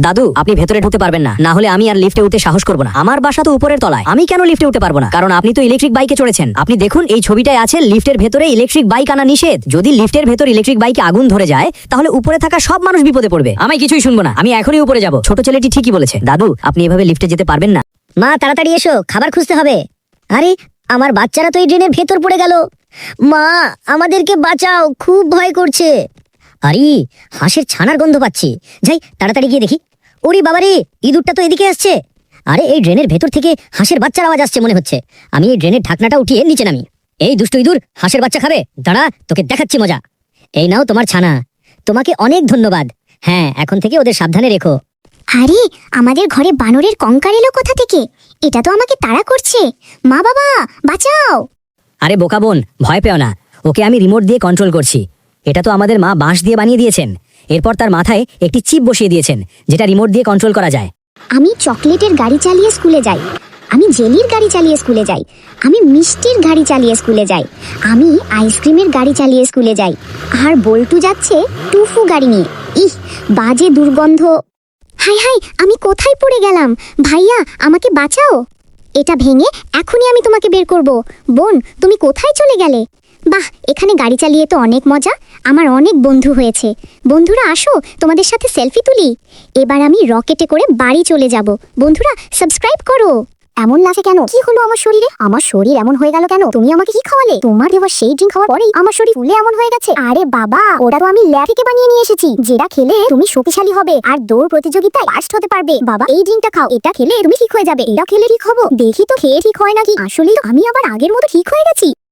দাদু, আপনি ভেতরে ঢুকতে পারবেন না। না হলে আমি আর লিফটে উঠতে সাহস করব না। আমার বাসা তো উপরের তলায়। আমি কেন লিফটে উঠতে পারব না? কারণ আপনি তো ইলেকট্রিক বাইকে চড়েছেন। আপনি দেখুন, এই ছবিটায় আছে লিফটের ভেতরে ইলেকট্রিক বাইক আনা নিষেধ। যদি লিফটের ভেতর ইলেকট্রিক বাইকে আগুন ধরে যায়, তাহলে উপরে থাকা সব মানুষ বিপদে পড়বে। আমি কিছুই শুনব না। আমি এখনই উপরে যাব। ছোট ছেলেটি ঠিকই বলেছে। দাদু, আপনি এভাবে লিফটে যেতে পারবেন না। মা, তাড়াতাড়ি এসো। খাবার খুঁজতে হবে। আরে, আমার বাচ্চারা তো এই ড্রেনের ভেতর পড়ে গেল। মা, আমাদেরকে বাঁচাও। খুব ভয় করছে। আরে, হাঁসের ছানার গন্ধ পাচ্ছি। যাই, তাড়াতাড়ি গিয়ে দেখি। ওরে বাবারে ইঁদুরটা তো এদিকে আসছে। আরে এই ড্রেনের ভেতর থেকে হাঁসের বাচ্চার আওয়াজ আসছে মনে হচ্ছে। আমি এই ড্রেনের ঢাকনাটা উঠিয়ে নিচে নামি। এই দুষ্টু ইঁদুর হাঁসের বাচ্চা খাবে? দাঁড়া তোকে দেখাচ্ছি মজা। এই নাও তোমার ছানা। তোমাকে অনেক ধন্যবাদ। হ্যাঁ এখন থেকে ওদের সাবধানে রেখো। আরে আমাদের ঘরে বানরের কঙ্কার এলো কোথা থেকে? এটা তো আমাকে তাড়া করছে। মা বাবা বাঁচাও! আরে বোকা বোন ভয় পেও না। ওকে আমি রিমোট দিয়ে কন্ট্রোল করছি। এটা তো আমাদের মা বাঁশ দিয়ে বানিয়ে দিয়েছেন। এরপর তার মাথায় একটি চিপ বসিয়ে দিয়েছেন, যেটা রিমোট দিয়ে কন্ট্রোল করা যায়। আমি চকলেটের গাড়ি চালিয়ে স্কুলে যাই। আমি জেলির গাড়ি চালিয়ে স্কুলে যাই। আমি মিষ্টির গাড়ি চালিয়ে স্কুলে যাই। আমি আইসক্রিমের গাড়ি চালিয়ে স্কুলে যাই। আর বল্টু যাচ্ছে টুফু গাড়ি নিয়ে। ইহ, বাজে দুর্গন্ধ। হাই হাই, আমি কোথায় পড়ে গেলাম? ভাইয়া, আমাকে বাঁচাও। এটা ভেঙে এখনই আমি তোমাকে বের করব। বোন, তুমি কোথায় চলে গেলে? বাহ, এখানে গাড়ি চালিয়ে তো অনেক মজা। আমার অনেক বন্ধু হয়েছে। বন্ধুরা, আসো, তোমাদের সাথে সেলফি তুলি। এবার আমি রকেটে করে বাড়ি চলে যাব। বন্ধুরা, সাবস্ক্রাইব করো। এমন লাগে কেন? কি হলো আমার শরীরে? আমার শরীর এমন হয়ে গেল কেন? তুমি আমাকে কি খাওয়ালে? তোমার দেওয়া সেই ড্রিঙ্ক খাওয়ার পরেই আমার শরীর ফুলে এমন হয়ে গেছে। আরে বাবা, ওটা তো আমি ল্যাব থেকে বানিয়ে নিয়ে এসেছি। যেটা খেলে তুমি শক্তিশালী হবে আর দৌড় প্রতিযোগিতায় ফার্স্ট হতে পারবে। বাবা, এই ড্রিঙ্কটা খাও। এটা খেলে তুমি ঠিক হয়ে যাবে। এটা খেলে ঠিক হব? দেখি তো, খেয়ে ঠিক হয় নাকি? আসলে আমি আবার আগের মতো ঠিক হয়ে গেছি।